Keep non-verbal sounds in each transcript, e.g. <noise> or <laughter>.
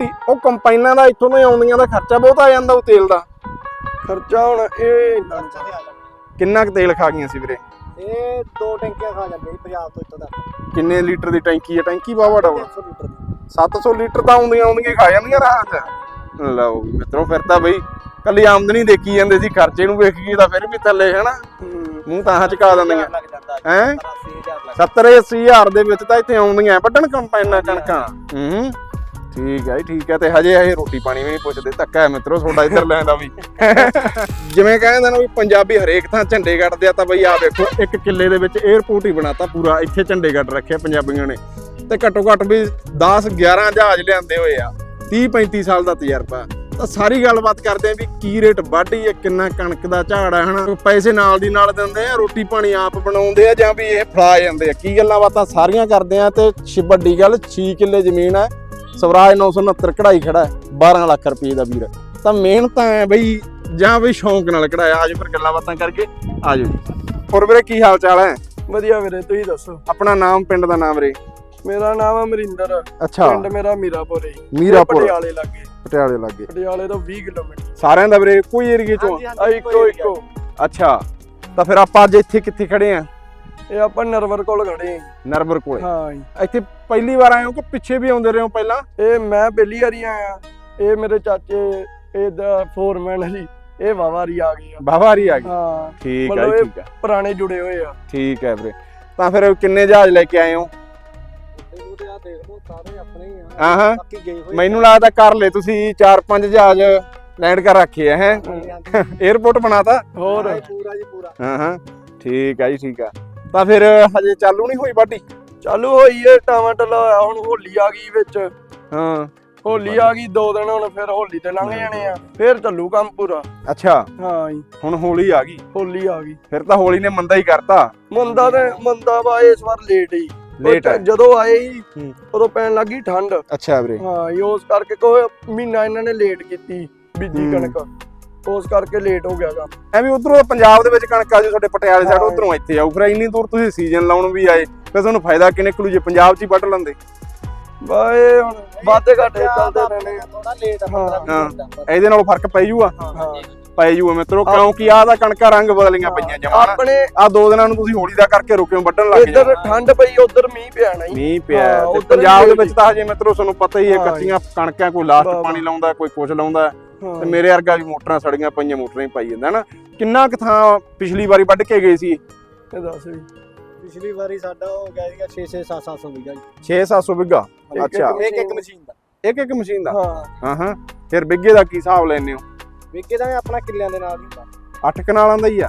ਉਹ ਕੰਪਾਈਨਾਂ ਦਾ ਇੱਥੋਂ ਤੋਂ ਆਉਂਦੀਆਂ ਦਾ ਖਰਚਾ ਬਹੁਤ ਆ ਜਾਂਦਾ ਉਹ ਤੇਲ ਦਾ। ਖਰਚਾ ਹੁਣ ਇਹ ਇੰਨਾ। ਕਿੰਨਾ ਕੁ ਤੇਲ ਖਾ ਗਈਆਂ ਸੀ ਵੀਰੇ? ਇਹ ਦੋ ਟੈਂਕੀਆਂ ਖਾ ਜਾਂਦੇ ਜੀ ਪੰਜਾਬ ਤੋਂ ਇੱਥੋਂ ਤੱਕ। ਕਿੰਨੇ ਲੀਟਰ ਦੀ ਟੈਂਕੀ ਹੈ ਟੈਂਕੀ ਬਾਵਾ ਡਬਲ 300 ਲੀਟਰ ਦੀ। 700 ਲੀਟਰ ਤਾਂ ਆਉਂਦੀਆਂ ਆਉਂਦੀਆਂ ਖਾ ਜਾਂਦੀਆਂ ਰਾਹ 'ਚ। ਲਓ ਵੀ ਮਿੱਤਰੋ ਫਿਰ ਤਾਂ ਬਈ ਕੱਲੀ ਆਮਦਨੀ ਦੇਖੀ ਜਾਂਦੇ ਸੀ ਖਰਚੇ ਨੂੰ ਵੇਖ ਕੇ ਤਾਂ ਫਿਰ ਵੀ ਥੱਲੇ ਹਨਾ। ਮੂੰਹ ਤਾਂ ਚਕਾ ਦਿੰਦੀਆਂ। ਹੈ? 80000 ਲੱਗ 70 80 ਹਜ਼ਾਰ ਦੇ ਵਿੱਚ ਤਾਂ ਇੱਥੇ ਆਉਂਦੀਆਂ ਵੱਢਣ ਕੰਪਾਈਨਾਂ ਕਣਕਾਂ। ਹੂੰ। ਠੀਕ ਹੈ ਜੀ ਠੀਕ ਹੈ ਤੇ ਹਜੇ ਇਹ ਰੋਟੀ ਪਾਣੀ ਵੀ ਨਹੀਂ ਪੁੱਛਦੇ ਧੱਕਾ ਹੈ ਮਿੱਤਰੋ ਤੁਹਾਡਾ ਇੱਧਰ ਲੈਣ ਦਾ ਵੀ। <laughs> ਜਿਵੇਂ ਕਹਿੰਦੇ ਨੇ ਵੀ ਪੰਜਾਬੀ ਹਰੇਕ ਥਾਂ ਝੰਡੇ ਗੱਡਦੇ ਆ ਤਾਂ ਬਈ ਆ ਦੇਖੋ ਇੱਕ ਕਿੱਲੇ ਦੇ ਵਿੱਚ 에어ਪੋਰਟ ਹੀ ਬਣਾਤਾ ਪੂਰਾ ਇੱਥੇ ਝੰਡੇ ਗੱਡ ਰੱਖਿਆ ਪੰਜਾਬੀਆਂ ਨੇ। ਤੇ ਘੱਟੋ ਘੱਟ ਵੀ 10 11 ਜਹਾਜ਼ ਲਿਆਂਦੇ ਹੋਏ ਆ 30 35 ਸਾਲ ਦਾ ਤਜਰਬਾ। ਤਾਂ ਸਾਰੀ ਗੱਲਬਾਤ ਕਰਦੇ ਆ ਵੀ ਕੀ ਰੇਟ ਵਾਢੀ ਹੈ ਕਿੰਨਾ ਕਣਕ ਦਾ ਝਾੜ ਹੈ ਹਨਾ? ਪੈਸੇ ਨਾਲ ਦੀ ਨਾਲ ਦਿੰਦੇ ਆ ਰੋਟੀ ਪਾਣੀ ਆਪ ਬਣਾਉਂਦੇ ਆ ਜਾਂ ਵੀ ਇਹ ਫੜਾ ਜਾਂਦੇ ਆ। ਕੀ ਗੱਲਾਂ ਬਾਤਾਂ ਸਾਰੀਆਂ ਕਰਦੇ ਆ ਤੇ ਛ- ਵੱਡੀ ਗੱਲ 6 ਕਿੱਲੇ ਜ਼ਮੀਨ ਹੈ ਸਵਰਾਜ 969 ਕਢਾਈ ਖੜਾ ਹੈ 12 ਲੱਖ ਰੁਪਏ ਦਾ ਵੀਰ। ਤਾਂ ਮਿਹਨਤ ਹੈ ਬਈ ਜਾਂ ਬਈ ਸ਼ੌਂਕ ਨਾਲ ਕਢਾਇਆ ਆਜੋ ਫਿਰ ਗੱਲਾਂ ਬਾਤਾਂ ਕਰਕੇ ਆਜੋ ਹੋਰ ਵੀਰੇ ਕੀ ਹਾਲ ਚਾਲ ਹੈ? ਵਧੀਆ ਵੀਰੇ ਤੁਸੀਂ ਦੱਸੋ? ਆਪਣਾ ਨਾਮ ਪਿੰਡ ਦਾ ਨਾਮ ਵੀਰੇ? ਮੇਰਾ ਨਾਮ ਅਮਰਿੰਦਰ ਅੱਛਾ। ਪਿੰਡ ਮੇਰਾ ਮੀਰਾਪੁਰ ਹੈ। ਮੀਰਾਪੁਰ। ਪਟਿਆਲੇ ਲੱਗੇ। ਪਟਿਆਲੇ ਲੱਗੇ। ਪਟਿਆਲੇ ਤੋਂ 20 ਕਿਲੋਮੀਟਰ। ਸਾਰਿਆਂ ਦਾ ਵੀਰੇ ਕੋਈ ਏਰੀਏ ਚੋਂ? ਇੱਕੋ ਇੱਕੋ ਅੱਛਾ। ਤਾਂ ਫਿਰ ਆਪਾਂ ਅੱਜ ਇੱਥੇ ਕਿੱਥੇ ਖੜੇ ਆ ਇਹ ਆਪਾਂ ਨਰਵਰ ਕੋਲ ਖੜੇ ਹਾਂ ਜੀ। ਨਰਬਰ ਕੋਲੇ। ਹਾਂ ਜੀ। ਇੱਥੇ ਪਹਿਲੀ ਵਾਰ ਆਏ ਹੋ ਕਿ ਪਿੱਛੇ ਵੀ ਆਉਂਦੇ ਰਹੇ ਹੋ ਪਹਿਲਾਂ? ਇਹ ਮੈਂ ਪਹਿਲੀ ਵਾਰੀ ਆਇਆ। ਇਹ ਮੇਰੇ ਚਾਚੇ ਇਹਦਾ ਫੋਰਮੈਨ ਜੀ ਇਹ ਵਾਵਾਰੀ ਆ ਗਏ ਆ। ਬਾਵਾਰੀ ਆ ਗਈ ਹਾਂ। ਠੀਕ ਹੈ ਮਤਲਬ ਜੀ, ਇਹ- ਠੀਕ ਹੈ ਪੁਰਾਣੇ ਜੁੜੇ ਹੋਏ ਆ। ਠੀਕ ਹੈ ਵੀਰੇ। ਤਾਂ ਫਿਰ ਕਿੰਨੇ ਜਹਾਜ਼ ਲੈ ਕੇ ਆਏ ਹੋ? ਤੇ ਉਹਦੇ ਆ ਦੇਖ ਲਓ ਸਾਰੇ ਆਪਣੇ ਹੀ। ਆ ਆਹਾਂ। ਬਾਕੀ ਗਏ ਹੋਏ ਮੈਨੂੰ ਲੱਗਦਾ ਕਰ ਲੈ ਤੁਸੀਂ 4-5 ਜਹਾਜ਼ ਲੈਂਡ ਕਰ ਰੱਖੇ ਆ ਹੈ? ਹਾਂਜੀ, ਹਾਂਜੀ। 에어ਪੋਰਟ ਬਣਾਤਾ? ਹੋਰ। ਹਾਂ, ਪੂਰਾ ਜੀ ਪੂਰਾ। ਹਾਂ ਹਾਂ। ਠੀਕ ਹੈ ਜੀ ਠੀਕ ਹੈ ਤਾਂ ਫਿਰ ਹਜੇ ਚਾਲੂ ਨਹੀਂ ਹੋਈ ਬਾਡੀ ਚਾਲੂ ਹੋਈ ਏ ਟਮਾਟਰ ਲਾਇਆ ਹੁਣ ਹੋਲੀ ਆ ਗਈ ਵਿੱਚ। ਹਾਂ। ਹੋਲੀ ਆ ਗਈ ਦੋ ਦਿਨ ਹੁਣ ਫਿਰ ਹੋਲੀ ਤੇ ਲੰਘ ਜਾਣੇ ਆ। ਫਿਰ ਚੱਲੂ ਕੰਮ ਪੂਰਾ। ਅੱਛਾ। ਹਾਂ ਜੀ। ਹੁਣ ਹੋਲੀ ਆ ਗਈ? ਹੋਲੀ ਆ ਗਈ। ਫਿਰ ਤਾਂ ਹੋਲੀ ਨੇ ਮੰਦਾ ਹੀ ਕਰਤਾ। ਮੰਦਾ ਤੇ ਮੰਦਾ ਵਾ ਇਸ ਵਾਰ ਲੇਟ ਹੀ। ਲੇਟ ਜਦੋਂ ਆਏ ਹੀ। ਉਦੋਂ ਪੈਣ ਲੱਗੀ ਠੰਡ। ਅੱਛਾ ਵੀਰੇ। ਹਾਂ ਉਸ ਕਰਕੇ ਕੋਈ ਮਹੀਨਾ ਇਹਨਾਂ ਨੇ ਲੇਟ ਕੀਤੀ ਬੀਜੀ। ਕਣਕ। ਉਸ ਕਰਕੇ ਲੇਟ ਹੋ ਗਿਆ ਕੰਮ। ਐਵੇਂ ਉਧਰੋਂ ਪੰਜਾਬ ਦੇ ਵਿੱਚ ਕਣਕ ਆ ਜੀ ਤੁਹਾਡੇ ਪਟਿਆਲੇ ਸਾਈਡ। ਉਧਰੋਂ ਇੱਥੇ ਆਊ। ਫਿਰ ਇੰਨੀ ਦੂਰ ਤੁਸੀਂ ਸੀਜ਼ਨ ਲਾਉਣ ਵੀ ਆਏ ਫਿਰ ਤੁਹਾਨੂੰ ਫਾਇਦਾ ਕਿ ਨਿਕਲੂ ਜੇ? ਪੰਜਾਬ 'ਚ ਹੀ ਵੱਢ ਲੈਂਦੇ। ਬਾਏ ਹੁਣ ਵਾਧੇ ਘਾਟੇ ਚੱਲਦੇ ਰਹਿਣੇ ਥੋੜਾ ਲੇਟ ਆ ਹਾਂ। 15 ਹਾਂ। ਮਿੰਟ ਦਾ। ਪਰ- ਇਹਦੇ ਨਾਲੋਂ ਫ਼ਰਕ ਪੈ ਜੂਗਾ? ਪੈ ਜੂਗਾ ਮਿੱਤਰੋ ਕਿਉਂਕਿ ਆਹ ਦਾ ਕਣਕਾਂ ਰੰਗ ਬਦਲੀਆਂ ਪਈਆਂ ਜਮਾਂ। ਆਪਣੇ ਆ ਦੋ ਦਿਨਾਂ ਨੂੰ ਤੁਸੀਂ ਹੋਲੀ ਦਾ ਕਰਕੇ ਰੁਕਿਓ ਵੱਢਣ ਲੱਗ ਇੱਧਰ ਠੰਡ ਪਈ ਉੱਧਰ ਮੀਂਹ ਪਿਆ ਨਹੀਂ। ਮੀਂਹ ਪਿਆ ਪੰਜਾਬ ਦੇ ਵਿੱਚ ਤਾਂ ਹਜੇ ਮਿੱਤਰੋ ਤੁਹਾਨੂੰ ਪਤਾ ਹੀ ਹੈ। ਕੱਚੀਆਂ ਕਣਕਾਂ ਕੋਈ ਲਾਸਟ ਪਾਣੀ ਲਾਉਂਦਾ ਕੋਈ ਕੁਝ ਲਾਉਂਦਾ। ਤੇ ਮੇਰੇ ਵਰਗਾ ਵੀ ਮੋਟਰਾਂ ਸੜੀਆਂ ਪਈਆਂ ਮੋਟਰਾਂ ਹੀ ਪਾਈ ਜਾਂਦਾ ਹਨਾ? ਕਿੰਨਾ ਕੁ ਥਾਂ ਪਿਛਲੀ ਵਾਰੀ ਵੱਢ ਕੇ ਗਏ ਸੀ? ਇਹ ਦੱਸ ਵੀ। ਪਿਛਲੀ ਵਾਰੀ ਸਾਡਾ ਹੋ ਗਿਆ ਸੀਗਾ 6 6 7 700 ਵੀਗਾ ਜੀ। 6-700 ਬਿੱਗਾ ਇੱਕ- ਅੱਛਾ। ਇੱਕ ਇੱਕ ਮਸ਼ੀਨ ਦਾ। ਇੱਕ ਇੱਕ ਮਸ਼ੀਨ ਦਾ? ਹਾਂ। ਹਾਂ ਹਾਂ। ਫਿਰ ਬਿੱਗੇ ਦਾ ਕੀ ਹਿਸਾਬ ਲੈਨੇ ਹੋ? ਵਿਕੇ ਦਾ ਆਪਣਾ ਕਿੱਲਿਆਂ ਦੇ ਨਾਲ ਹੁੰਦਾ। 8 ਕਨਾਲਾਂ ਦਾ ਹੀ ਆ?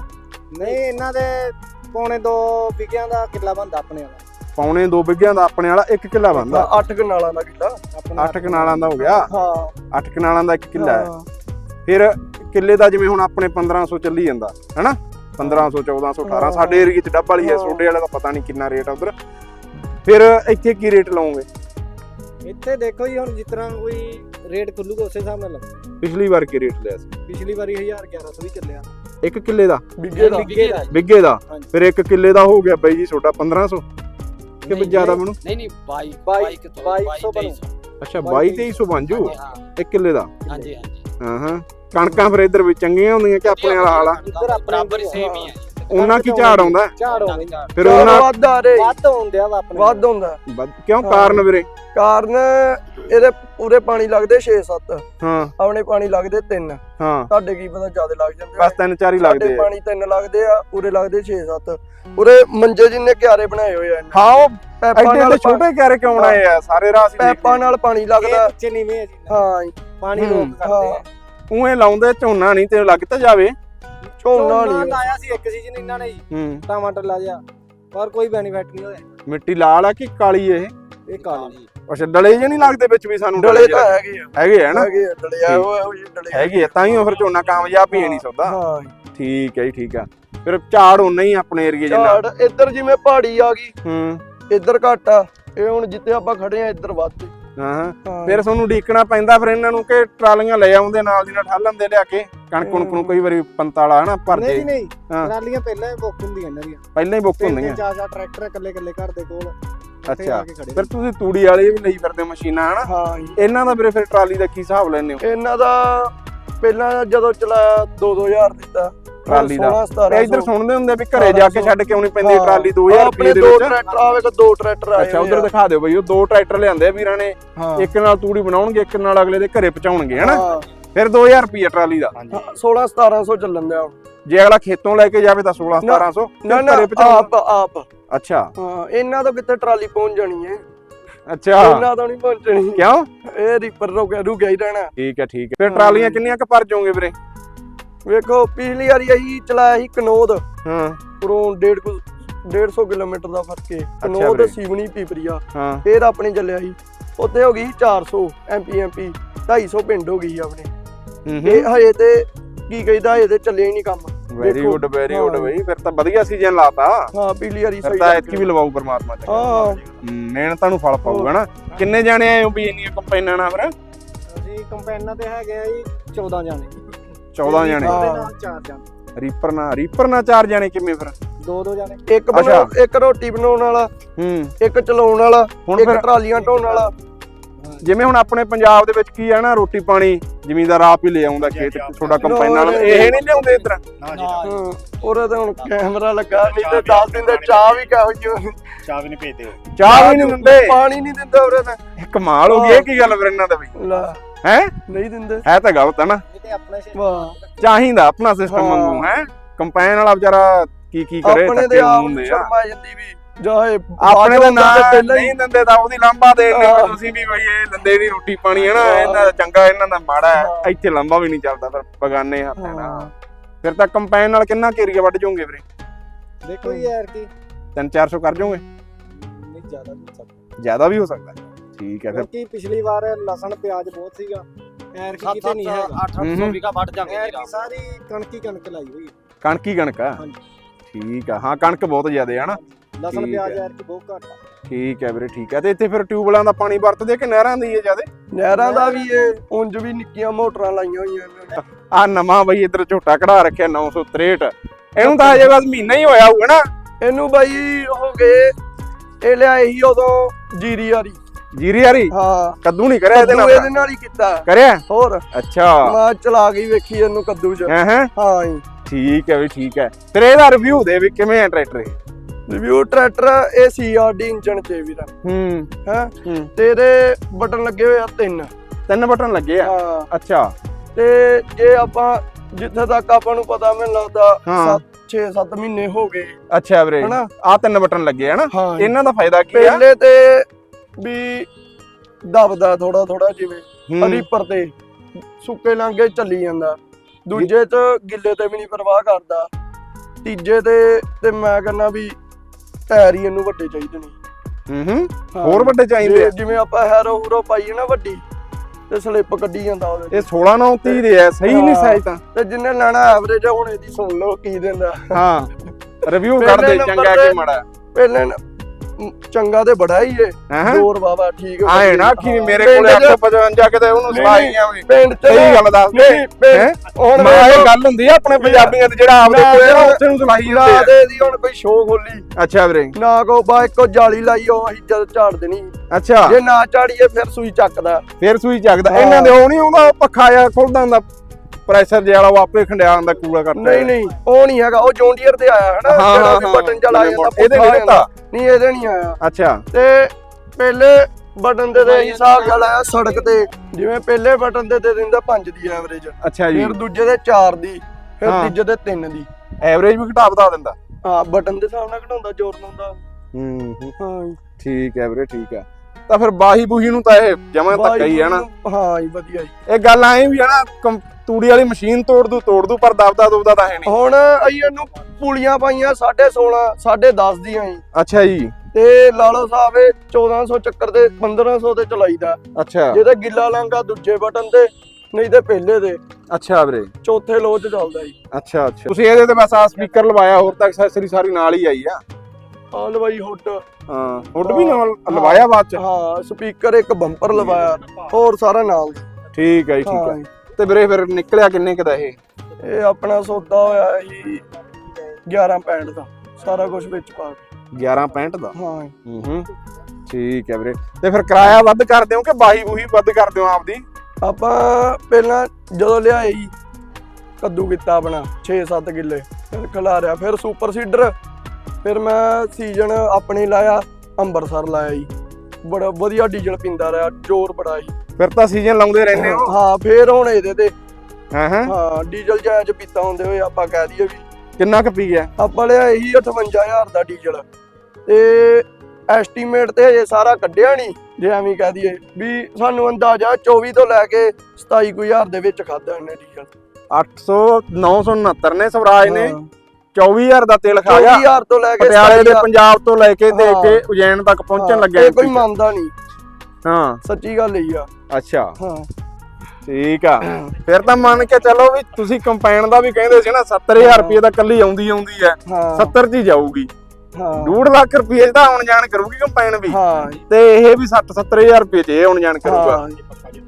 ਨਹੀਂ ਇਹਨਾਂ ਦੇ ਪੌਣੇ 2 ਵਿਕਿਆਂ ਦਾ ਕਿੱਲਾ ਬੰਦਾ ਆਪਣੇ ਵਾਲਾ। ਪੌਣੇ 2 ਬਿੱਗਿਆਂ ਦਾ ਆਪਣੇ ਵਾਲਾ 1 ਕਿੱਲਾ ਬੰਦਾ 8 ਕਨਾਲਾਂ ਦਾ ਕਿੱਲਾ ਆਪਣਾ 8 ਕਨਾਲਾਂ ਦਾ ਹੋ ਗਿਆ? ਹਾਂ। 8 ਕਨਾਲਾਂ ਦਾ 1 ਕਿੱਲਾ ਹੈ। ਫਿਰ ਕਿੱਲੇ ਦਾ ਜਿਵੇਂ ਹੁਣ ਆਪਣੇ 1500 ਚੱਲੀ ਜਾਂਦਾ ਹੈਨਾ? 1500 1400 18 ਹਾਂ। ਸਾਡੇ ਏਰੀਏ ਚ ਡੱਬ ਵਾਲੀ ਹੈ। ਸੋਡੇ ਵਾਲਾ ਦਾ ਪਤਾ ਨਹੀਂ ਕਿੰਨਾ ਰੇਟ ਆ ਉਧਰ। ਫਿਰ ਇੱਥੇ ਕੀ ਰੇਟ ਲਾਉਂਗੇ ਇੱਥੇ ਦੇਖੋ ਜੀ ਹੁਣ ਜਿਸ ਤਰ੍ਹਾਂ ਕੋਈ ਰੇਟ ਖੁੱਲੂਗਾ ਉਸੇ ਹਿਸਾਬ ਨਾਲ ਪਿਛਲੀ ਵਾਰ ਕੀ ਰੇਟ ਲਿਆ ਸੀ? ਪਿਛਲੀ ਵਾਰੀ 1000 1100 ਵੀ ਚੱਲਿਆ। ਇੱਕ ਕਿੱਲੇ ਦਾ? ਬਿੱਗੇ ਦਾ। ਬਿੱਗੇ ਦਾ। ਫਿਰ ਇੱਕ ਕਿੱਲੇ ਦਾ ਹੋ ਗਿਆ ਬਾਈ ਜੀ ਤੁਹਾਡਾ 1500 ਕਿ ਵੀ ਜ਼ਿਆਦਾ ਬਣੂ? ਨਹੀਂ ਨਹੀਂ 22 ਬਾਈ- 22 ਤੋਂ ਬਾਈ 22 ਸੌ ਬਣੂ। ਅੱਛਾ ਬਾਈ 22 2300 ਬਣ ਜੂ? ਇੱਕ ਕਿੱਲੇ ਦਾ? ਹਾਂਜੀ ਹਾਂਜੀ। ਹਾਂ ਹਾਂ। ਕਣਕਾਂ ਫਿਰ ਇੱਧਰ ਵੀ ਚੰਗੀਆਂ ਹੁੰਦੀਆਂ ਕਿ ਆਪਣੇ ਵਾਲਾ ਹਾਲ ਆ ਇੱਧਰ ਆਪਣੇ ਬਰਾਬਰ ਸੇਮ ਹੀ ਹੈ ਉਹਨਾਂ ਕੀ ਝਾੜ ਆਉਂਦਾ? ਹੈ? ਝਾੜ ਆਉਂਦੇ। ਫਿਰ ਉਹਨਾਂ ਵੱਧ ਆ ਰਹੇ ਵੱਧ ਹੁੰਦੇ ਆ ਵਾ ਆਪਣੇ ਵੱਧ ਹੁੰਦਾ ਵੱਧ- ਕਿਉਂ? ਕਾਰਨ ਵੀਰੇ? ਕਾਰਨ ਇਹਦੇ ਪੂਰੇ ਪਾਣੀ ਲੱਗਦੇ 6-7 ਹਾਂ। ਆਪਣੇ ਪਾਣੀ ਲੱਗਦੇ 3 ਹਾਂ। ਤੁਹਾਡੇ ਕੀ ਪਤਾ ਜ਼ਿਆਦਾ ਲੱਗ ਜਾਂਦੇ ਬਸ ਤਿੰਨ ਚਾਰ ਹੀ ਲੱਗਦੇ ਆ। ਪਾਣੀ 3 ਲੱਗਦੇ ਆ ਪੂਰੇ ਲੱਗਦੇ 6-7 ਪੂਰੇ ਮੰਜੇ ਜਿੰਨੇ ਕਿਆਰੇ ਬਣਾਏ ਹੋਏ ਆ ਇਹਨੇ। ਹਾਂ ਉਹ ਪੈਪਾਂ ਐਡੇ ਨਾਲ ਛੋਟੇ ਕਿਆਰੇ ਕਿਉਂ ਬਣਾਏ ਆ? ਸਾਰੇ ਰਾਹ ਸੀ ਪੈਪਾਂ ਨਾਲ ਪਾਣੀ ਲੱਗਦਾ। ਪਿੱਛੇ ਨੀਵੇਂ ਆ ਜੀ। ਹਾਂ। ਜੀ। ਪਾਣੀ ਹੂੰ, ਰੋਕ ਕਰਦੇ ਆ ਉਵੇਂ ਲਾਉਂਦੇ ਝੋਨਾ ਨਹੀਂ ਤੇ ਲੱਗ ਤਾਂ ਜਾਵੇ। ਝੋਨਾ ਝੋਨਾ ਨਹੀਂ ਲਾਇਆ ਸੀ ਇੱਕ ਸੀਜ਼ਨ ਇਹਨਾਂ ਨੇ ਜੀ ਹੂੰ। ਟਮਾਟਰ ਲਾ ਜਾ ਪਰ ਕੋਈ ਬੈਨੀਫਿਟ ਨਹੀਂ ਹੋਇਆ। ਮਿੱਟੀ ਲਾਲ ਆ ਕਿ ਕਾਲੀ ਇਹ? ਇਹ ਕਾਲੀ ਅੱਛਾ ਡਲੇ ਜੇ ਨਹੀਂ ਲੱਗਦੇ ਵਿੱਚ ਵੀ ਸਾਨੂੰ ਡਲੇ ਤਾਂ? ਹੈਗੇ ਆ। ਹੈਗੇ ਆ ਨਾ? ਹੈਗੇ ਆ ਡਲੇ ਆ ਉਹ ਡਲੇ। ਹੈਗੇ ਆ ਤਾਂ ਹੀ ਉਹ ਫਿਰ ਝੋਨਾ ਕਾਮਯਾਬ ਹੀ ਨਹੀਂ ਸੌਦਾ। ਹਾਂ ਜੀ। ਠੀਕ ਹੈ ਜੀ ਠੀਕ ਆ। ਫਿਰ ਝਾੜ ਉਨਾ ਹੀ ਆਪਣੇ ਏਰੀਏ ਜਿੰਨਾ। ਝਾੜ ਇੱਧਰ ਜਿਵੇਂ ਪਹਾੜੀ ਆ ਗਈ ਹੂੰ। ਇੱਧਰ ਘੱਟ ਆ। ਇਹ ਹੁਣ ਜਿੱਥੇ ਆਪਾਂ ਖੜੇ ਆ ਇੱਧਰ ਵੱਧ। ਹਾਂ। ਫਿਰ ਤੁਹਾਨੂੰ ਡੀਕਣਾ ਪੈਂਦਾ ਫਿਰ ਇਹਨਾਂ ਨੂੰ ਕਿ ਟਰਾਲੀਆਂ ਲੈ ਆਉਂਦੇ ਨਾਲ ਦੀ ਨਾਲ ਠੱਲ ਲੈਂਦੇ ਲਿਆ ਕੇ। ਕਣਕ ਕੁਣਕ ਨੂੰ ਕਈ ਵਾਰੀ ਪੰਤਾਲਾ ਹਨਾ ਨਹੀਂ ਭਰਦੇ ਜੀ ਨਹੀਂ। ਟਰਾਲੀਆਂ ਪਹਿਲਾਂ ਹੀ ਬੁੱਕ ਹੁੰਦੀਆਂ ਇਹਨਾਂ ਦੀਆਂ ਪਹਿਲਾਂ ਹੀ ਬੁੱਕ ਹੁੰਦੀਆਂ। ਚਾਰ ਚਾਰ ਟਰੈਕਟਰ ਇਕੱਲੇ ਇਕੱਲੇ ਘਰ ਦੇ ਕੋਲ। ਅੱਛਾ। ਫਿਰ ਤੁਸੀਂ ਤੂੜੀ ਵਾਲੇ ਵੀ ਲਈ ਫਿਰਦੇ ਮਸ਼ੀਨਾਂ ਹਨਾ? ਹਾਂ ਜੀ। ਇਹਨਾਂ ਦਾ ਵੀਰੇ ਫਿਰ ਟਰਾਲੀ ਦਾ ਕੀ ਹਿਸਾਬ ਲੈਂਦੇ ਹੋ? ਇਹਨਾਂ ਦਾ ਪਹਿਲਾਂ ਜਦੋਂ ਚਲਾਇਆ 2-2000 ਦਿੱਤਾ। ਟਰਾਲੀ ਦਾ। 16 ਤੇ ਇੱਧਰ ਸੁਣਦੇ ਹੁੰਦੇ ਵੀ ਘਰੇ ਜਾ ਕੇ ਛੱਡ ਕੇ ਆਉਣੀ ਪੈਂਦੀ ਹੈ। ਟਰਾਲੀ 2000 ਰੁਪਏ ਆਪਣੇ ਦੇ ਦੋ ਵਿੱਚ। ਟਰੈਕਟਰ ਆਵੇ ਕੋ ਦੋ ਟਰੈਕਟਰ ਆਏ ਅੱਛਾ ਉਧਰ। ਦਿਖਾ ਦਿਓ ਬਈ ਉਹ ਦੋ ਟਰੈਕਟਰ ਲਿਆਂਦੇ ਆ ਵੀਰਾਂ ਨੇ। ਇੱਕ ਨਾਲ ਤੂੜੀ ਬਣਾਉਣਗੇ ਇੱਕ ਨਾਲ ਅਗਲੇ ਦੇ ਘਰੇ ਪਹੁੰਚਾਉਣਗੇ ਹਨਾ? ਫਿਰ 2000 ਰੁਪਏ ਟਰਾਲੀ ਦਾ। ਹਾਂ, 16-1700 ਚੱਲਣ ਦਿਆ ਜੇ ਅਗਲਾ ਖੇਤੋਂ ਲੈ ਕੇ ਜਾਵੇ ਤਾਂ 16 ਨਾ, 1700 ਨਾ ਨਾ ਆਪ ਆਪ। ਅੱਛਾ। ਹਾਂ ਇਹਨਾਂ ਤੋਂ ਕਿੱਥੇ ਟਰਾਲੀ ਪਹੁੰਚ ਜਾਣੀ ਹੈ? ਅੱਛਾ। ਇਹਨਾਂ ਤੋਂ ਨਹੀਂ ਪਹੁੰਚਣੀ। ਕਿਉਂ? ਇਹ ਰੀਪਰ ਰੁਕਿਆ ਰੁਕਿਆ ਹੀ ਰਹਿਣਾ। ਠੀਕ ਹੈ ਠੀਕ ਹੈ। ਫਿਰ ਟਰਾਲੀਆਂ ਕਿੰਨੀਆਂ ਕੁ ਭਰ ਜਾਓਗੇ ਵੀਰੇ? ਵੇਖੋ ਪਿਛਲੀ ਵਾਰੀ ਅਸੀਂ ਚਲਾਇਆ ਸੀ ਕਨੋਦ। ਹਾਂ। ਉਰੋਂ 1.5 150 ਕਿਲੋਮੀਟਰ ਦਾ ਫ਼ਰਕ ਹੈ ਕਨੋਦ। ਸੀਵਣੀ ਪੀਪਰੀਆ। ਹਾਂ। ਫੇਰ ਆਪਣੀ ਚੱਲਿਆ ਸੀ ਉੱਥੇ ਹੋ ਗਈ ਸੀ 400 ਐਮਪੀ ਐਮਪੀ 250 ਪਿੰਡ ਹੋ ਗਈ ਆਪਣੇ। ਇਹ ਹਜੇ ਤੇ ਕੀ ਕਹਿੰਦਾ ਹਜੇ ਤੇ ਚੱਲੇ ਹੀ ਨਹੀਂ ਕੰਮ ਵੈਰੀ ਗੁੱਡ ਵੈਰੀ ਗੁੱਡ। ਬਈ। ਫਿਰ ਤਾਂ ਵਧੀਆ ਸੀਜ਼ਨ ਲਾਤਾ। ਹਾਂ ਪਿਛਲੀ ਵਾਰੀ ਸਹੀ ਤਾਂ ਐਤਕੀ ਵੀ ਲਵਾਉ ਪਰਮਾਤਮਾ ਚ ਹਾਂ। ਮਿਹਨਤਾਂ ਨੂੰ ਫਲ ਪਾਊਗਾ ਨਾ। ਕਿੰਨੇ ਜਾਣੇ ਆਏ ਹੋ ਵੀ ਇੰਨੀਆਂ ਕੰਪਾਈਨਾਂ ਨਾਲ ਫਿਰ? ਅਸੀਂ ਕੰਪੈਨਾਂ ਤੇ ਹੈਗੇ ਆ ਜੀ 14 ਜਾਣੇ। 14 ਜਾਣੇ। ਹਾਂ। ਉਹਦੇ ਨਾਲ ਚਾਰ ਜਾਣੇ। ਰੀਪਰ ਨਾਲ ਰੀਪਰ ਨਾਲ ਚਾਰ ਜਾਣੇ ਕਿਵੇਂ ਫਿਰ? ਦੋ ਦੋ ਜਾਣੇ। ਇੱਕ ਬਣਾ ਇੱਕ ਰੋਟੀ ਬਣਾਉਣ ਵਾਲਾ ਹੂੰ। ਇੱਕ ਚਲਾਉਣ ਵਾਲਾ ਹੁਣ ਇੱਕ ਫਿਰ ਟਰਾਲੀਆਂ ਢੋਣ ਵਾਲਾ। ਜਿਵੇਂ ਹੁਣ ਆਪਣੇ ਪੰਜਾਬ ਦੇ ਵਿੱਚ ਕੀ ਆ ਨਾ ਰੋਟੀ ਪਾਣੀ ਜ਼ਮੀਨਦਾਰ ਆਪ ਹੀ ਲੈ ਆਉਂਦਾ ਖੇਤ ਤੁਹਾਡਾ ਕੰਪਾਈਨ ਨਾਲ। ਨਾ, ਇਹ ਨਹੀਂ ਲਿਆਉਂਦੇ ਇੱਧਰ? ਹਾਂ ਉਹਦੇ ਤੇ ਹੁਣ ਕੈਮਰਾ ਲੱਗਾ ਨਹੀਂ ਤੇ ਦੱਸ ਦਿੰਦੇ ਚਾਹ ਵੀ ਕਹੋ ਜੀ ਚਾਹ ਵੀ ਨਹੀਂ ਭੇਜਦੇ। ਚਾਹ ਵੀ ਨਹੀਂ ਦਿੰਦੇ। ਪਾਣੀ ਨਹੀਂ ਦਿੰਦਾ ਉਹਦੇ ਤੇ। ਕਮਾਲ ਹੋ ਗਈ ਇਹ ਕੀ ਗੱਲ ਫਿਰ ਇਹਨਾਂ ਦਾ ਬਈ? ਲੈ। ਹੈ? ਨਹੀਂ ਦਿੰਦੇ। ਹੈ ਤਾਂ ਗਲਤ ਹੈ ਨਾ। ਇਹ ਤੇ ਆਪਣੇ ਸੇ ਵਾਹ। ਚਾਹੀਦਾ ਆਪਣਾ ਸਿਸਟਮ ਹਾਂ। ਵਾਂਗੂ ਹੈ? ਕੰਪਾਈਨ ਵਾਲਾ ਵਿਚਾਰਾ ਕੀ ਕੀ ਕਰੇ ਆਪਣੇ ਧੱਕੇ ਦੇ ਆਪ ਹੁੰਦੇ ਆ। ਸ਼ਰਮਾ ਜਾਂਦੀ ਵੀ ਜਾਏ ਆਪਣੇ ਦਾ ਨਾਂ ਪਹਿਲਾਂ ਹੀ ਨਹੀਂ ਦਿੰਦੇ ਤਾਂ ਉਹਦੀ ਲੰਬਾ ਦੇ ਹਾਂ। ਤੁਸੀਂ ਵੀ ਬਈ ਇਹ ਦਿੰਦੇ ਨਹੀਂ ਰੋਟੀ ਪਾਣੀ ਹੈ ਨਾ? ਹਾਂ। ਇਹਨਾਂ ਦਾ ਚੰਗਾ ਇਹਨਾਂ ਦਾ ਮਾੜਾ ਹੈ। ਇੱਥੇ ਲੰਬਾ ਵੀ ਨਹੀਂ ਚੱਲਦਾ ਫਿਰ ਬਗਾਨੇ ਹੱਥ ਹੈ ਨਾ। ਹਾਂ। ਫਿਰ ਤਾਂ ਕੰਪਾਈਨ ਨਾਲ ਕਿੰਨਾ ਏਰੀਆ ਵੱਢ ਜਾਓਗੇ ਵੀਰੇ? ਦੇਖੋ ਜੀ ਯਾਰ ਕੀ। 3-400 ਕਰ ਜਾਓਗੇ? ਨਹੀਂ ਜ਼ਿਆਦਾ ਨਹੀਂ ਸਕਦਾ। ਜ਼ਿਆਦਾ ਵੀ ਹੋ ਸਕਦਾ। ਹੈ। ਠੀਕ ਹੈ ਫਿਰ। ਕਿਉਂਕਿ ਪਿਛਲੀ ਵਾਰ ਲਸਣ ਪਿਆਜ਼ ਬਹੁਤ ਸੀਗਾ। ਐਰ ਕੀ ਕਿਤੇ ਨਹੀਂ ਹੈਗਾ। 800 ਵੀਗਾ ਵੱਢ ਜਾਂਗੇ ਐਰ ਕੀ ਸਾਰੀ ਕਣਕੀ ਕਣਕ ਲਾਈ ਹੋਈ। ਕਣਕ ਹੀ ਕਣਕ ਆ। ਹਾਂਜੀ। ਠੀਕ ਆ। ਹਾਂ ਕਣਕ ਬਹੁਤ ਜ਼ਿਆਦਾ ਹੈ ਨਾ। ਲਸਣ ਠੀਕ ਪਿਆਜ਼ ਹੈ। ਐਰ ਕੀ ਬਹੁਤ ਘੱਟ ਆ। ਠੀਕ ਹੈ ਵੀਰੇ ਠੀਕ ਹੈ ਤੇ ਇੱਥੇ ਫਿਰ ਟਿਊਬਲਾਂ ਦਾ ਪਾਣੀ ਵਰਤਦੇ ਕਿ ਨਹਿਰਾਂ ਦੀ ਹੈ ਜ਼ਿਆਦਾ? ਨਹਿਰਾਂ ਦਾ ਵੀ ਇਹ ਉਂਝ ਵੀ ਨਿੱਕੀਆਂ ਮੋਟਰਾਂ ਲਾਈਆਂ ਹੋਈਆਂ ਨੇ। ਆ ਨਵਾਂ ਬਈ ਇੱਧਰ ਝੋਟਾ ਕਢਾ ਰੱਖਿਆ 963 ਇਹਨੂੰ ਤਾਂ ਹਜੇ ਬਸ ਮਹੀਨਾ ਹੀ ਹੋਇਆ ਹੋਊਗਾ ਨਾ। ਇਹਨੂੰ ਬਾਈ ਹੋ ਗਏ ਇਹ ਲਿਆਏ ਸੀ ਉਦੋਂ ਜੀਰੀ ਵਾਲੀ। ਜੀਰੀ ਯਾਰੀ ਹਾਂ। ਕੱਦੂ ਨਹੀਂ ਕਰਿਆ ਇਹਦੇ ਕੱਦੂ ਨਾਲ? ਇਹਦੇ ਨਾਲ ਹੀ ਕੀਤਾ। ਕਰਿਆ? ਹੋਰ? ਅੱਛਾ। ਮੈਂ ਚਲਾ ਹੀ ਵੇਖੀ ਇਹਨੂੰ ਕੱਦੂ ਚ। ਹਾਂ ਹਾਂ? ਹਾਂ ਜੀ। ਠੀਕ ਹੈ ਵੀ ਠੀਕ ਹੈ। ਤੇਰੇ ਇਹਦਾ ਰਿਵਿਊ ਦੇ ਵੀ ਕਿਵੇਂ ਹੈ ਟਰੈਕਟਰ ਇਹ? ਰਿਵਿਊ ਟਰੈਕਟਰ ਇਹ ਸੀਆਰਡੀ ਇੰਜਨ ਚ ਵੀਰਾ ਹੂੰ। ਹੈ? ਹੂੰ। ਤੇ ਇਹਦੇ ਬਟਨ ਲੱਗੇ ਹੋਏ ਆ ਤਿੰਨ। ਤਿੰਨ ਬਟਨ ਲੱਗੇ ਆ? ਹਾਂ। ਅੱਛਾ। ਤੇ ਜੇ ਆਪਾਂ ਜਿੱਥੇ ਤੱਕ ਆਪਾਂ ਨੂੰ ਪਤਾ ਮੈਨੂੰ ਲੱਗਦਾ ਹਾਂ। 6-7 ਮਹੀਨੇ ਹੋ ਗਏ। ਅੱਛਾ ਵੀਰੇ ਹਨਾ? ਆ ਤਿੰਨ ਬਟਨ ਲੱਗੇ ਆ ਨਾ? ਹਾਂ ਜੀ। ਇਹਨਾਂ ਦਾ ਫਾਇਦਾ ਕੀ ਆ? ਪਹਿਲੇ ਤੇ ਵੀ ਦਬਦਾ ਥੋੜਾ ਥੋੜਾ ਜਿਵੇਂ ਰੀਪਰ ਤੇ ਸੁੱਕੇ ਲਾਂਗੇ ਚੱਲੀ ਜਾਂਦਾ। ਦੂਜੇ ਚ ਗਿੱਲੇ ਤੇ ਵੀ ਨਹੀਂ ਪਰਵਾਹ ਕਰਦਾ। ਤੀਜੇ ਤੇ ਤੇ ਮੈਂ ਕਹਿੰਦਾ ਵੀ ਟਾਇਰ ਹੀ ਇਹਨੂੰ ਵੱਡੇ ਚਾਹੀਦੇ ਨੇ। ਹੂੰ। ਹੋਰ ਵੱਡੇ ਚਾਹੀਦੇ ਆ? ਜਿਵੇਂ ਆਪਾਂ ਹੈਰੋ ਹੂਰੋ ਪਾਈਏ ਨਾ ਵੱਡੀ ਤੇ ਸਲਿੱਪ ਕੱਢੀ ਜਾਂਦਾ ਉਹਦੇ ਇਹ 16 9 30 ਦੇ ਆ। ਸਹੀ ਨਹੀਂ। ਸਾਈਜ਼ ਤਾਂ। ਤੇ ਜਿੰਨੇ ਲੈਣਾ ਐਵਰੇਜ ਹੁਣ ਇਹਦੀ ਸੁਣ ਲਓ ਕੀ ਦਿੰਦਾ। ਹਾਂ। <laughs> ਰਿਵਿਊ ਪਹਿਲੇ ਕਰ ਦੇ ਨੰਬਰ ਚੰਗਾ ਕਿ ਮਾੜਾ। ਪਹਿਲੇ ਚੰਗਾ ਤੇ ਬੜਾ ਹੀ ਏ। ਹਾਂ? ਦੌਰ ਬਾਬਾ ਠੀਕ ਹੈ ਆਏ ਨਾ ਕਿ ਮੇਰੇ ਕੋਲੇ ਚ- 855 ਕਿਤੇ ਉਹਨੂੰ ਨਹੀਂ, ਸਲਾਈਆਂ ਵੀ ਪਿੰਡ ਚ ਸਹੀ ਗੱਲ ਦੱਸ ਦੇ। ਨਹੀਂ ਪਿੰਡ ਹੈਂ? ਹੁਣ ਮੈਂ ਇਹ ਗੱਲ ਹੁੰਦੀ ਆ ਆਪਣੇ ਪੰਜਾਬੀਆਂ ਦੇ ਜਿਹੜਾ ਆਪਦੇ ਕੋਲੇ ਨਾ ਉੱਥੇ ਨੂੰ ਸਲਾਈ ਨਾ ਹੁੰਦੇ ਤੇ ਇਹਦੀ ਹੁਣ ਕੋਈ ਸ਼ੋਅ ਖੋਲੀ। ਆ ਅੱਛਾ ਵੀਰੇ। ਨਾ ਕੋ ਬਾ ਇੱਕੋ ਜਾਲੀ ਲਾਈ ਉਹ ਅਸੀਂ ਜਦ ਝਾੜ ਦੇਣੀ। ਅੱਛਾ। ਜੇ ਨਾ ਝਾੜੀਏ ਫਿਰ ਸੂਈ ਚੱਕਦਾ। ਫੇਰ ਸੂਈ ਚੱਕਦਾ। ਇਹਨਾਂ ਦੇ ਉਹ ਨਹੀਂ ਆਉਂਦਾ ਪੱਖਾ ਜਾਂ ਖੁੱਲਦਾ ਹੁੰਦਾ। ਪ੍ਰੈਸ਼ਰ ਜਿਹਾ ਵਾਲਾ ਉਹ ਆਪੇ ਖੰਡਿਆ ਹੁੰਦਾ ਕੂੜਾ ਕਰਦਾ ਨਹੀਂ ਨਹੀਂ ਉਹ ਨਹੀਂ ਹੈਗਾ ਉਹ ਜੌਂਡੀਅਰ ਤੇ ਆਇਆ ਹਨਾ ਹਾਂ, ਜਿਹੜਾ ਹਾਂ, ਵੀ ਬਟਨ ਚਲਾ ਜਾਂਦਾ ਇਹਦੇ ਨਹੀਂ। ਦਿੱਤਾ। ਨਹੀਂ ਇਹਦੇ ਨਹੀਂ ਆਇਆ। ਅੱਛਾ। ਤੇ ਪਹਿਲੇ ਬਟਨ ਦੇ ਤੇ ਹਿਸਾਬ ਨਾਲ ਆਇਆ ਸੜਕ ਤੇ ਜਿਵੇਂ ਪਹਿਲੇ ਬਟਨ ਦੇ ਤੇ ਦਿੰਦਾ 5 ਦੀ ਐਵਰੇਜ ਅੱਛਾ ਜੀ। ਫਿਰ ਦੂਜੇ ਦੇ 4 ਦੀ ਫਿਰ। ਤੀਜੇ ਦੇ 3 ਦੀ। ਐਵਰੇਜ ਵੀ ਘਟਾ ਵਧਾ ਦਿੰਦਾ। ਹਾਂ ਬਟਨ ਦੇ ਹਿਸਾਬ ਨਾਲ ਘਟਾਉਂਦਾ ਜ਼ੋਰ ਲਾਉਂਦਾ। ਹੂੰ ਹੂੰ, ਠੀਕ ਹੈ ਵੀਰੇ ਠੀਕ ਹੈ। ਤਾਂ ਫਿਰ ਬਾਹੀ ਬੂਹੀ ਨੂੰ ਤਾਂ ਇਹ ਜਮਾਂ ਧੱਕਾ ਹੀ ਹੈ ਨਾ। ਹਾਂ ਜੀ ਵਧੀਆ ਜੀ। ਇਹ ਗੱਲ ਐਂ ਵੀ ਹੈ ਨਾ ਕੰਪ- ਤੂੜੀ ਵਾਲੀ ਮਸ਼ੀਨ ਤੋੜ ਦੂ ਤੋੜ ਦੂ ਪਰ ਦਬਦਾ ਦੁਬਦਾ ਤਾਂ ਹੈ ਨਹੀਂ। ਹੁਣ ਅਸੀਂ ਇਹਨੂੰ ਪੁਲੀਆਂ ਪਾਈਆਂ 16.5 10.5 ਦੀਆਂ ਜੀ ਅੱਛਾ ਜੀ। ਤੇ ਲਾ ਲਓ ਸਾਹਿਬ ਇਹ 1400 ਚੱਕਰ ਦੇ 1500 ਤੇ ਚਲਾਈਦਾ। ਅੱਛਾ। ਜੇ ਤੇ ਗਿੱਲਾ ਲਾਂਗਾ ਦੂਜੇ ਬਟਨ ਤੇ ਨਹੀਂ ਤੇ ਪਹਿਲੇ ਦੇ। ਅੱਛਾ ਵੀਰੇ। ਚੌਥੇ ਲੋ ਚ ਚੱਲਦਾ ਜੀ। ਅੱਛਾ ਅੱਛਾ। ਤੁਸੀਂ ਇਹਦੇ ਤੇ ਬਸ ਆ ਸਪੀਕਰ ਲਵਾਇਆ ਹੋਰ ਤਾਂ ਐਕਸੈਸਰੀ ਸਾਰੀ ਨਾਲ ਹੀ ਆਈ ਆ। ਆ ਲਵਾਈ ਹੁੱਟ। ਹਾਂ ਹੁੱਡ ਵੀ ਨਾਲ ਲਵਾਇਆ ਬਾਅਦ ਚ? ਹਾਂ ਸਪੀਕਰ ਇੱਕ ਬੰਪਰ ਲਵਾਇਆ। ਹੋਰ ਸਾਰਾ ਨਾਲ। ਠੀਕ ਹੈ ਜੀ ਠੀਕ ਹੈ। ਤੇ ਵੀਰੇ ਫਿਰ ਨਿਕਲਿਆ ਕਿੰਨੇ ਕੁ ਦਾ ਇਹ? ਇਹ ਆਪਣਾ ਸੌਦਾ ਹੋਇਆ ਜੀ 11 65 ਦਾ ਸਾਰਾ ਕੁਝ ਵਿੱਚ ਪਾ ਕੇ। 1165 ਦਾ? ਹਾਂ ਹੂੰ ਹੂੰ ਠੀਕ ਹੈ ਵੀਰੇ। ਤੇ ਫਿਰ ਕਿਰਾਇਆ ਵੱਧ ਕਰਦੇ ਹੋ ਕਿ ਬਾਹੀ ਬੂਹੀ ਵੱਧ ਕਰਦੇ ਹੋ ਆਪਦੀ? ਆਪਾਂ ਪਹਿਲਾਂ ਜਦੋਂ ਲਿਆਏ ਜੀ ਕੱਦੂ ਕੀਤਾ ਆਪਣਾ 6-7 ਕਿੱਲੇ ਫਿਰ ਖਿਲਾਰਿਆ ਫਿਰ ਸੁਪਰ ਸੀਡਰ ਫਿਰ ਮੈਂ ਸੀਜ਼ਨ ਆਪਣੇ ਲਾਇਆ ਅੰਬਰਸਰ ਲਾਇਆ ਜੀ। ਬੜਾ ਵਧੀਆ ਡੀਜ਼ਲ ਪੀਂਦਾ ਰਿਹਾ ਜ਼ੋਰ ਬੜਾ ਜੀ ਫਿਰ ਤਾਂ ਸੀਜ਼ਨ ਲਾਉਂਦੇ ਰਹਿੰਦੇ ਹੋ। ਹਾਂ ਫਿਰ ਹੁਣ ਇਹਦੇ ਤੇ। ਹਾਂ ਹਾਂ। ਹਾਂ ਡੀਜ਼ਲ ਜਾਇਜ਼ ਪੀਤਾ ਹੁੰਦੇ ਹੋਏ ਆਪਾਂ ਕਹਿ ਦਈਏ ਵੀ। ਕਿੰਨਾ ਕੁ ਪੀ ਗਿਆ? ਆਪਾਂ ਲਿਆ ਇਹੀ 58000 ਦਾ ਡੀਜ਼ਲ। ਤੇ ਐਸਟੀਮੇਟ ਤੇ ਹਜੇ ਸਾਰਾ ਕੱਢਿਆ ਨਹੀਂ ਜੇ ਐਵੇਂ ਕਹਿ ਦਈਏ। ਵੀ ਸਾਨੂੰ ਅੰਦਾਜ਼ਾ 24 ਤੋਂ ਲੈ ਕੇ 27000 ਦੇ ਵਿੱਚ ਖਾਦਾ ਇਹਨੇ ਡੀਜ਼ਲ। 800 969 ਨੇ ਸਵਰਾਜ ਨੇ। 24000 ਦਾ ਤੇਲ ਖਾ ਗਿਆ। 24000 ਤੋਂ ਲੈ ਕੇ ਪਟਿਆਲੇ ਦੇ 27,000 ਪੰਜਾਬ ਤੋਂ ਲੈ ਕੇ ਹਾਂ। ਕੇ ਉਜੈਨ ਤੱਕ ਪਹੁੰਚਣ ਲੱਗਿਆ ਇਹ ਕੋਈ ਮੰਨਦਾ ਨਹੀਂ। ਹਾਂ। ਸੱਚੀ ਗੱਲ ਹੀ ਆ। ਅੱਛਾ। ਹਾਂ। ਠੀਕ ਆ। ਫਿਰ ਤਾਂ ਮੰਨ ਕੇ ਚੱਲੋ ਵੀ ਤੁਸੀਂ ਕੰਪਾਈਨ ਦਾ ਵੀ ਕਹਿੰਦੇ ਸੀ ਨਾ 70000 ਰੁਪਏ ਦਾ ਕੱਲੀ ਆਉਂਦੀ ਆਉਂਦੀ ਹੈ। ਹਾਂ। 70 ਚ ਹੀ ਜਾਊਗੀ। ਹਾਂ। 2 ਲੱਖ ਰੁਪਏ ਦਾ ਆਉਣ ਜਾਣ ਕਰੂਗੀ ਕੰਪਾਈਨ ਵੀ। ਹਾਂ। ਤੇ ਇਹ ਵੀ 60 70000 ਰੁਪਏ ਚ ਇਹ ਆਉਣ ਜਾਣ ਕਰੂਗਾ। ਹਾਂ।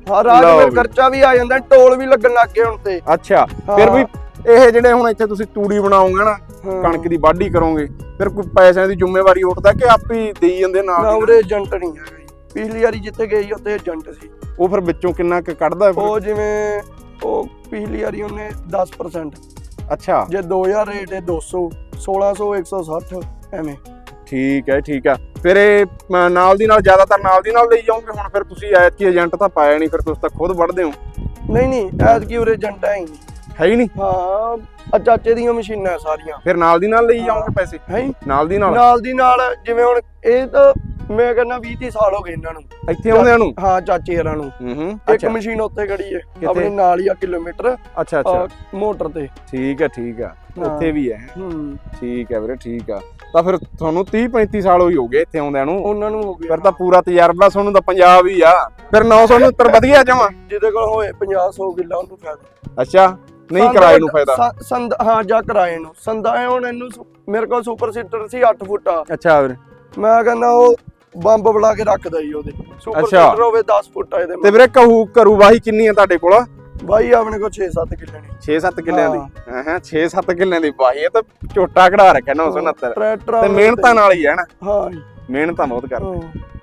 ਹਾਂ ਰਾਜ। ਖਰਚਾ ਵੀ ਆ ਜਾਂਦਾ ਟੋਲ ਵੀ ਲੱਗਣ ਲੱਗ ਗਏ ਹੁਣ ਤੇ। ਅੱਛਾ। ਫਿਰ ਵੀ ਇਹ ਜਿਹੜੇ ਹੁਣ ਇੱਥੇ ਤੁਸੀਂ ਤੂੜੀ ਬਣਾਓਗੇ ਨਾ ਹਾਂ। ਕਣਕ ਦੀ ਵਾਢੀ ਕਰੋਗੇ ਫਿਰ ਕੋਈ ਪੈਸਿਆਂ ਦੀ ਜ਼ਿੰਮੇਵਾਰੀ ਉੱਠਦਾ ਕਿ ਆਪ ਹੀ ਦੇਈ ਜਾਂਦੇ ਨਾਲ ਨਾ ਦੀ ਨਾਲ? ਉਰੇ ਏਜੰਟ ਨਹੀਂ ਹੈਗਾ ਜੀ। ਪਿਛਲੀ ਵਾਰੀ ਜਿੱਥੇ ਗਏ ਸੀ ਉੱਥੇ ਏਜੰਟ ਸੀ। ਉਹ ਫਿਰ ਵਿੱਚੋਂ ਕਿੰਨਾ ਕੁ ਕੱਢਦਾ? ਉਹ ਜਿਵੇਂ ਉਹ ਪਿਛਲੀ ਵਾਰੀ ਉਹਨੇ 10% ਅੱਛਾ। ਜੇ 2000 ਰੇਟ ਹੈ 200 1600 160 ਐਵੇਂ। ਠੀਕ ਹੈ ਠੀਕ ਆ ਫਿਰ ਇਹ ਨਾਲ ਦੀ ਨਾਲ ਜ਼ਿਆਦਾਤਰ ਨਾਲ ਦੀ ਨਾਲ ਲਈ ਜਾਓਗੇ? ਹੁਣ ਫਿਰ ਤੁਸੀਂ ਐਤਕੀ ਏਜੰਟ ਤਾਂ ਪਾਇਆ ਨਹੀਂ ਫਿਰ ਤੁਸੀਂ ਤਾਂ ਖੁਦ ਵੜਦੇ ਹੋ। ਨਹੀਂ ਨਹੀਂ ਐਤ ਕੀ ਉਰੇ ਏਜੰਟ ਹੈ ਹੀ ਨਹੀਂ। ਹੈ ਹੀ ਨਹੀਂ। ਹਾਂ ਆ ਚਾਚੇ ਦੀਆਂ ਮਸ਼ੀਨਾਂ ਸਾਰੀਆਂ। ਫਿਰ ਨਾਲ ਦੀ ਨਾਲ ਲਈ ਜਾਓਗੇ ਪੈਸੇ? ਹੈ ਨਾਲ ਦੀ ਨਾਲ? ਨਾਲ ਦੀ ਨਾਲ ਜਿਵੇਂ ਹੁਣ ਇਹ ਤਾਂ ਮੈਂ ਕਹਿੰਦਾ 20 30 ਸਾਲ ਹੋ ਗਏ ਇਹਨਾਂ ਨੂੰ। ਇੱਥੇ ਆਉਂਦਿਆਂ ਨੂੰ? ਹਾਂ ਚਾਚੇ ਹਰਾਂ ਨੂੰ। ਹੂੰ ਹੂੰ। ਇੱਕ ਮਸ਼ੀਨ ਉੱਥੇ ਖੜੀ ਹੈ ਆਪਣੇ ਨਾਲ ਹੀ ਆ ਕਿਲੋਮੀਟਰ। ਅੱਛਾ ਅੱਛਾ। ਮੋਟਰ ਤੇ। ਠੀਕ ਹੈ ਠੀਕ ਹਾਂ। ਉੱਥੇ ਵੀ ਹੈ। ਹੂੰ। ਠੀਕ ਹੈ ਵੀਰੇ ਠੀਕ ਆ। ਤਾਂ ਫਿਰ ਤੁਹਾਨੂੰ 30 35 ਸਾਲ ਹੋਈ ਹੋ ਗਏ ਇੱਥੇ ਆਉਂਦਿਆਂ ਨੂੰ? ਉਹਨਾਂ ਨੂੰ ਹੋ ਗਿਆ। ਫਿਰ ਤਾਂ ਪੂਰਾ ਤਜਰਬਾ ਤੁਹਾਨੂੰ ਤਾਂ ਪੰਜਾਬ ਹੀ ਆ। ਫਿਰ 969 ਵਧੀਆ ਜਮਾ। ਜਿਹਦੇ ਕੋਲ ਹੋਏ 50 100 ਕਿੱਲਾ ਉਹਨੂੰ ਫਾਇਦਾ। ਅੱਛਾ। ਨਹੀਂ ਕਿਰਾਏ ਨੂੰ ਫਾਇਦਾ। ਸੰ- ਸੰਦ ਹਾਂ ਜਾਂ ਕਿਰਾਏ ਨੂੰ। ਸੰਦਾ ਹੈ ਹੁਣ ਇਹਨੂੰ ਸੁ- ਮੇਰੇ ਕੋਲ ਸੁਪਰ ਸੀਟਰ ਸੀ 8 ਫੁੱਟਾ ਅੱਛਾ ਵੀਰੇ। ਮੈਂ ਕਹਿੰਦਾ ਉਹ ਬੰਬ ਬਣਾ ਕੇ ਰੱਖਦਾ ਜੀ ਉਹਦੇ। ਸੁਪਰ ਅੱਛਾ। ਸੀਟਰ ਹੋਵੇ 10 ਫੁੱਟਾ ਇਹਦੇ ਤੇ ਵੀਰੇ ਕਹੂ ਕਰੂ ਵਾਹੀ ਕਿੰਨੀ ਆ ਤੁਹਾਡੇ ਕੋਲ? ਬਾਈ ਆਪਣੇ ਕੋਲ 6-7 ਕਿੱਲੇ ਨੇ। 6-7 ਕਿੱਲਿਆਂ ਦੀ। ਹਾਂ। ਹਾਂ 6-7 ਕਿੱਲਿਆਂ ਦੀ ਵਾਹੀ ਇਹ ਤਾਂ ਝੋਟਾ ਕਢਾ ਰੱਖਿਆ 969 ਟਰੈਕਟਰ ਤੇ ਮਿਹਨਤਾਂ ਨਾਲ ਹੀ ਹੈ ਨਾ? ਹਾਂ। ਮਿਹਨਤਾਂ ਬਹੁਤ ਕਰਦੇ। ਹਾਂ।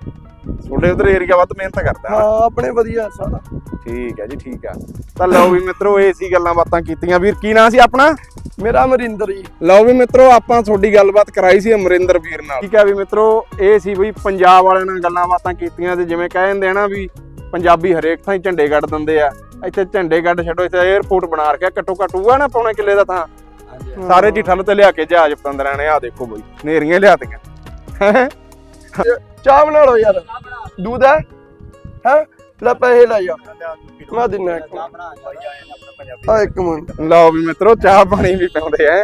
ਤੁਹਾਡੇ ਉਧਰ ਏਰੀਆ ਵੱਧ ਮਿਹਨਤ ਕਰਦਾ ਹੈ ਨਾ ਆਪਣੇ ਵਧੀਆ ਸਾਰਾ। ਠੀਕ ਹੈ ਜੀ ਠੀਕ ਆ ਤਾਂ ਲਓ ਵੀ ਮਿੱਤਰੋ ਇਹ ਸੀ ਗੱਲਾਂ ਬਾਤਾਂ ਕੀਤੀਆਂ। ਵੀਰ ਕੀ ਨਾਂ ਸੀ ਆਪਣਾ? ਮੇਰਾ ਅਮਰਿੰਦਰ ਜੀ। ਲਓ ਵੀ ਮਿੱਤਰੋ ਆਪਾਂ ਤੁਹਾਡੀ ਗੱਲਬਾਤ ਕਰਾਈ ਸੀ ਅਮਰਿੰਦਰ ਵੀਰ ਨਾਲ। ਠੀਕ ਹੈ ਵੀ ਮਿੱਤਰੋ ਇਹ ਸੀ ਵੀ ਪੰਜਾਬ ਵਾਲਿਆਂ ਨਾਲ ਗੱਲਾਂ ਬਾਤਾਂ ਕੀਤੀਆਂ ਤੇ ਜਿਵੇਂ ਕਹਿ ਦਿੰਦੇ ਆ ਨਾ ਵੀ ਪੰਜਾਬੀ ਹਰੇਕ ਥਾਂ ਹੀ ਝੰਡੇ ਗੱਡ ਦਿੰਦੇ ਆ। ਇੱਥੇ ਝੰਡੇ ਗੱਡ ਛੱਡੋ ਇੱਥੇ 에어ਪੋਰਟ ਬਣਾ ਰੱਖਿਆ ਘੱਟੋ ਘੱਟ ਹੋਊਗਾ ਨਾ ਪੌਣੇ ਕਿੱਲੇ ਦਾ ਥਾਂ? ਸਾਰੇ ਜੀ ਠੱਲ ਤੇ ਲਿਆ ਕੇ ਜਹਾਜ਼ ਪਤੰਦਰਾਂ ਨੇ ਆ ਦੇਖੋ ਬਈ ਨੇਰੀਆਂ ਲਿਆਤੀਆਂ ਚਾਹ ਬਣਾ ਲਓ ਯਾਰ। ਦੁੱਧ ਹੈ ਹੈ? ਲੈ ਪੈਸੇ ਲੈ ਜਾ। ਮੈਂ ਦਿੰਨਾ ਇੱਕ ਆ ਇੱਕ ਮਿੰਟ। ਲਓ ਵੀ ਮਿੱਤਰੋ ਚਾਹ ਪਾਣੀ ਵੀ ਪਿਆਉਂਦੇ ਆ